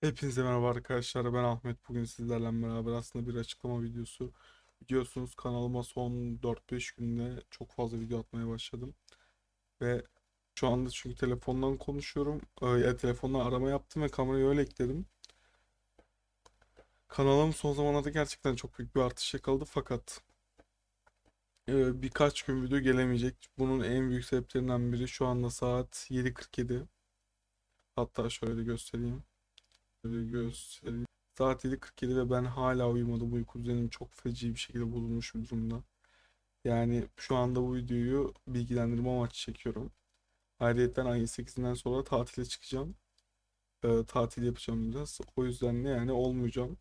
Hepinize merhaba arkadaşlar. Ben Ahmet. Bugün sizlerle beraber aslında bir açıklama videosu. Biliyorsunuz kanalıma son 4-5 günde çok fazla video atmaya başladım. Ve şu anda çünkü telefondan konuşuyorum. Ya telefonla arama yaptım ve kamerayı öyle ekledim. Kanalım son zamanlarda gerçekten çok büyük bir artış yakaladı fakat e, birkaç gün video gelemeyecek. Bunun en büyük sebeplerinden biri şu anda saat 7.47. Hatta şöyle göstereyim. Göstereyim. Saat 7.47 ve ben hala uyumadım. Uyku düzenim çok feci bir şekilde bozulmuş bir durumda. Yani şu anda bu videoyu bilgilendirme amaçlı çekiyorum. Ayrıyeten ayın 8'inden sonra tatile çıkacağım. Ee, tatil yapacağım biraz. O yüzden de yani olmayacağım.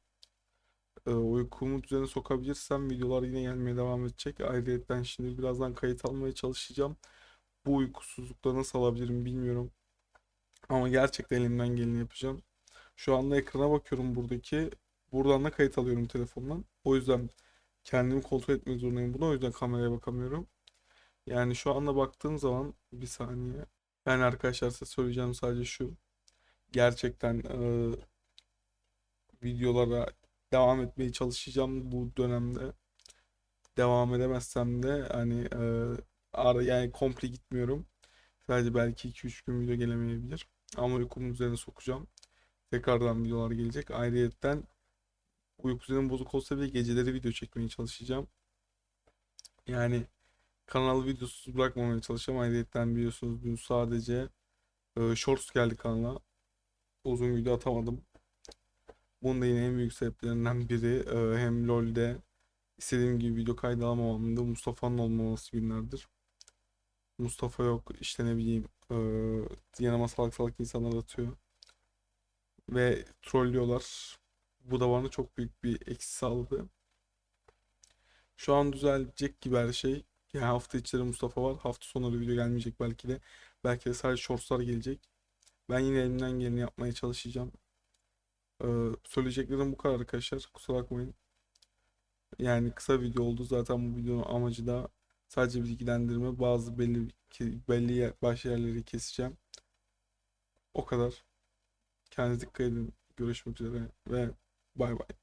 Ee, uykumu düzene sokabilirsem videolar yine gelmeye devam edecek. Ayrıyeten şimdi birazdan kayıt almaya çalışacağım. Bu uykusuzlukla nasıl alabilirim bilmiyorum. Ama gerçekten elimden geleni yapacağım. Şu anda ekrana bakıyorum buradaki. Buradan da kayıt alıyorum telefondan. O yüzden kendimi kontrol etmek zorundayım buna. O yüzden kameraya bakamıyorum. Yani şu anda baktığım zaman bir saniye. Yani arkadaşlar size söyleyeceğim sadece şu. Gerçekten e, videolara devam etmeye çalışacağım bu dönemde. Devam edemezsem de hani e, ara yani komple gitmiyorum. Sadece belki 2-3 gün video gelemeyebilir. Ama uykumun üzerine sokacağım. Tekrardan videolar gelecek. Ayrıyetten uyku düzenim bozuk olsa bile geceleri video çekmeye çalışacağım. Yani kanalı videosuz bırakmamaya çalışacağım. Ayrıyetten biliyorsunuz dün sadece e, Shorts geldi kanala. Uzun video atamadım. Bunun da yine en büyük sebeplerinden biri e, hem LoL'de istediğim gibi video kaydı alamamamda Mustafa'nın olmaması günlerdir. Mustafa yok işte ne bileyim e, yanıma salak salak insanlar atıyor ve trollüyorlar. Bu da bana çok büyük bir eksi sağladı. Şu an düzelecek gibi her şey. Yani hafta içleri Mustafa var. Hafta sonları video gelmeyecek belki de. Belki de sadece shortslar gelecek. Ben yine elimden geleni yapmaya çalışacağım. Ee, söyleyeceklerim bu kadar arkadaşlar. Kusura bakmayın. Yani kısa video oldu. Zaten bu videonun amacı da sadece bilgilendirme. Bazı belli belli başlı yerleri keseceğim. O kadar. Kendinize dikkat edin. Görüşmek üzere ve bay bay.